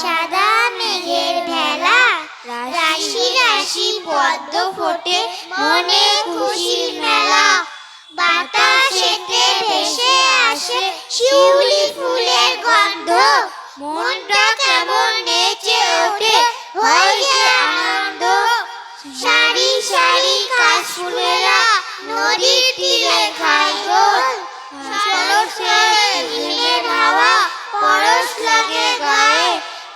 সাদা মেঘের ভেলা, রাশি রাশি পদ্ম ফোটে মনে খুশির মেলা। বাতাসেতে ভেসে আসে শিউলি ফুলের গন্ধ। মনটা কেমন নেচে ওঠে, হয় আনন্দ। সারি সারি কাশফুলেরা নদীর তীরে খায় গোল সরসে হিমের হাওয়া পরশ লাগে গায়ে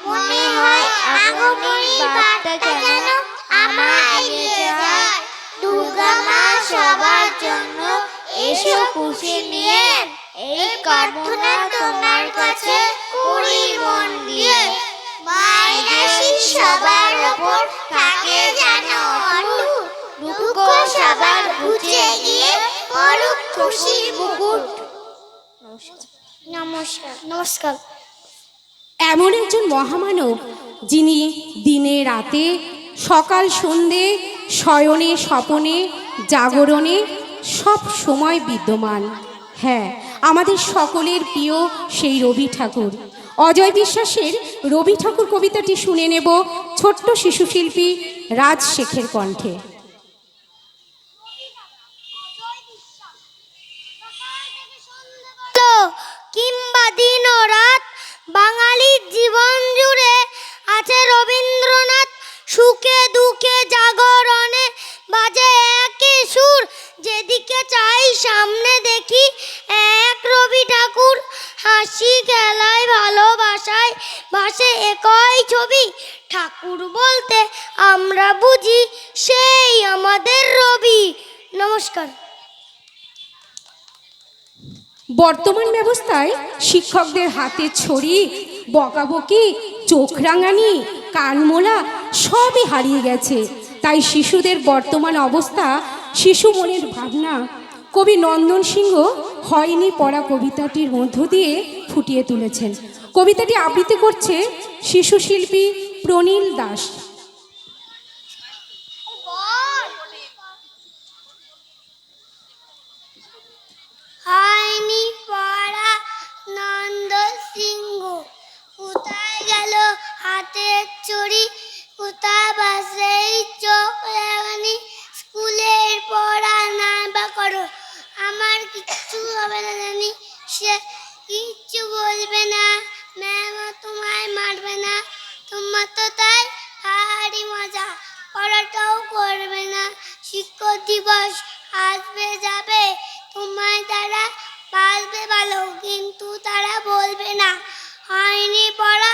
মনে হয় আগমনী বার্তা যেন আমায় নিয়ে যায়। দুর্গা মা সবার জন্য এসো খুশি নিয়ে, এই প্রার্থনা তোমার কাছে করি মন দিয়ে। মায়ের সবার ওপর থাকে যেন দুঃখ সবার ঘুচে গিয়ে খুশির মুকুট। নমস্কার। নমস্কার। এমন একজন মহামানব যিনি দিনে রাতে, সকাল সন্ধে, শয়নে স্বপনে, জাগরণে সব সময় বিদ্যমান। হ্যাঁ আমাদের সকলের প্রিয় সেই রবি ঠাকুর। অজয় বিশ্বাসের রবি ঠাকুর কবিতাটি শুনে নেব ছোট্ট শিশুশিল্পী রাজ শেখের কণ্ঠে। কিংবা দিন রাত বাঙালির জীবন জুড়ে আছে রবীন্দ্রনাথ, সুখে দুঃখে জাগরণে বাজে একই সুর। যেদিকে চাই সামনে দেখি এক রবি ঠাকুর। হাসি খেলায়, ভালোবাসায় ভাসে একই ছবি। ঠাকুর বলতে আমরা বুঝি সেই আমাদের রবি। নমস্কার। বর্তমান ব্যবস্থায় শিক্ষকদের হাতে ছড়ি, বকাবকি, চোখ রাঙানি কানমোলা সবই হারিয়ে গেছে। তাই শিশুদের বর্তমান অবস্থা, শিশু মনের ভাবনা, কবি নন্দন সিংহ হয়নি পড়া কবিতাটির মধ্য দিয়ে ফুটিয়ে তুলেছেন। কবিতাটি আবৃত্তি করছে শিশু শিল্পী প্রনীল দাস হয়নি পড়া নন্দ সিংহ কোথায় গেল হাতের চুরি কোথায় বাসে এই চোখ লাগানি স্কুলের পড়া না বা করো। আমার কিচ্ছু হবে না জানি, সে কিচ্ছু বলবে না, ম্যাম তোমায় মারবে না। তোমার তো তাই ভারী মজা, পড়াটাও করবে না। শিক্ষক দিবস আসবে, যাবে, তোমায় তারা বাসবে ভালো, কিন্তু তারা বলবে না। হয়নি পড়া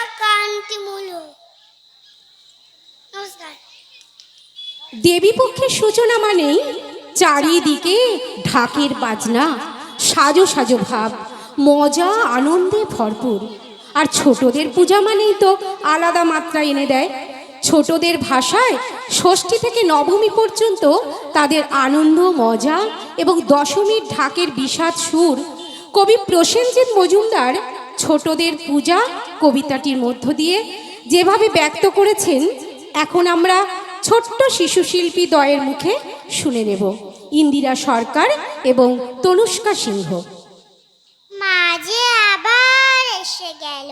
দেবীপক্ষের সূচনা মানেই চারিদিকে ঢাকের বাজনা, সাজো সাজো ভাব, মজা, আনন্দে ভরপুর। আর ছোটদের পূজা মানেই তো আলাদা মাত্রা এনে দেয়। ছোটদের ভাষায় ষষ্ঠী থেকে নবমী পর্যন্ত তাদের আনন্দ, মজা এবং দশমীর ঢাকের বিষাদ সুর। কবি প্রসেনজিৎ মজুমদার ছোটদের পূজা কবিতাটির মধ্য দিয়ে। যেভাবে ব্যক্ত করেছেন, এখন আমরা ছোট্ট শিশু শিল্পী দয়ের মুখে শুনে নেব। ইন্দিরা সরকার এবং তনুষ্কা সিংহ। মাঝে আবার এসে গেল,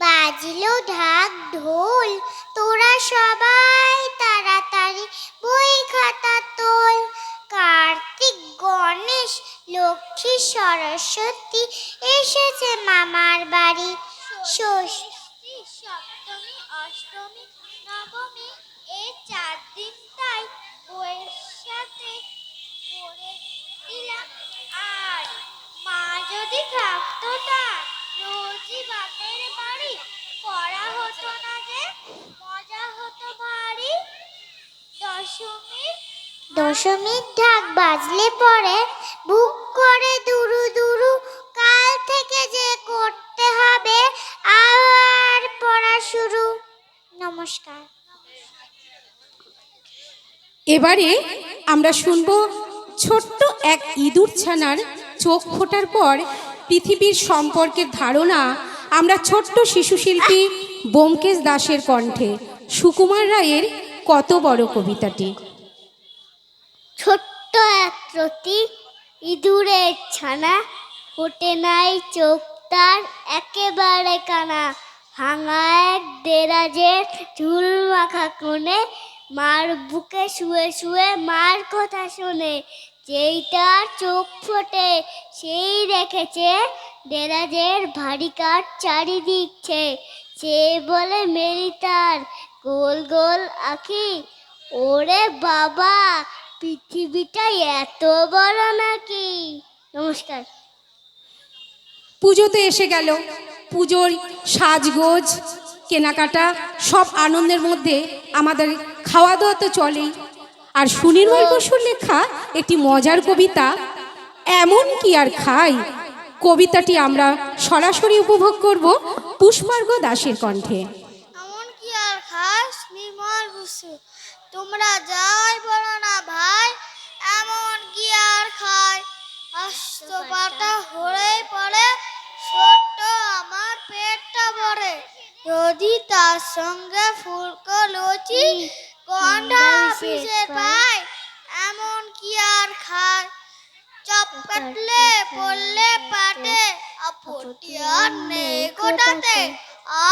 বাজলো ঢাক ঢোল। তোরা সবাই তাড়াতাড়ি বই খাতা লক্ষ্মী সরস্বতী এসেছে মামার বাড়ি। ষষ্ঠী, সপ্তমী, অষ্টমী, নবমী এই চার দিন তাই বইয়ের পড়ে দিলাম। আর মা যদি থাকতো তার রোজই বাপের বাড়ি, পড়া হতো না যে, মজা হতো ভারী। দশমীর দশমীর ঢাক বাজলে পরে বুক করে দুরু দুরু কাল থেকে যে করতে হবে আর পড়া শুরু। নমস্কার। এবারে আমরা শুনব ছোট্ট এক ইঁদুর ছানার চোখ ফোটার পর পৃথিবীর সম্পর্কের ধারণা আমরা ছোট্ট শিশু শিল্পী বোমকেশ দাসের কণ্ঠে। সুকুমার রায়ের কত বড় কবিতাটি? ছোট্ট এক রতি ইঁদুরের ছানা ফোটে নাই, চোখ তার একেবারে কানা। ভাঙা এক দেরাজের চুল মাখা কোণে, মার বুকে শুয়ে শুয়ে মার কথা শোনে। যেই তার চোখ ফোটে, সেই রেখেছে দেরাজের ভারী কাঠ চারিদিকছে সে বলে, মেরি তার, গোল গোল আখি, ওরে বাবা পৃথিবীটা এত বড় নাকি? নমস্কার। পুজোতে এসে গেল। পুজোর সাজগোজ কেনাকাটা সব আনন্দের মধ্যে আমাদের খাওয়া দাওয়া তো চলেই। আর সুনির্মল বসুর লেখা একটি মজার কবিতা এমন কি আর খাই? কবিতাটি আমরা সরাসরি উপভোগ করব পুষ্পার্ঘ দাসের কণ্ঠে। এমন কি আর খাস নির্মল বসু? তোমরা যাই বলো না ভাই এমন কি আর খায় আস্ত পাতা হয়ে পড়ে ছোট্ট আমার পেটটা ভরে। যদি তার সঙ্গে ফুলকো লুচি গন্ডা পিসে পায় এমন কি আর খায় চপ কাটলে পড়লে পাটে আপত্তি আর নেই গোটাতে।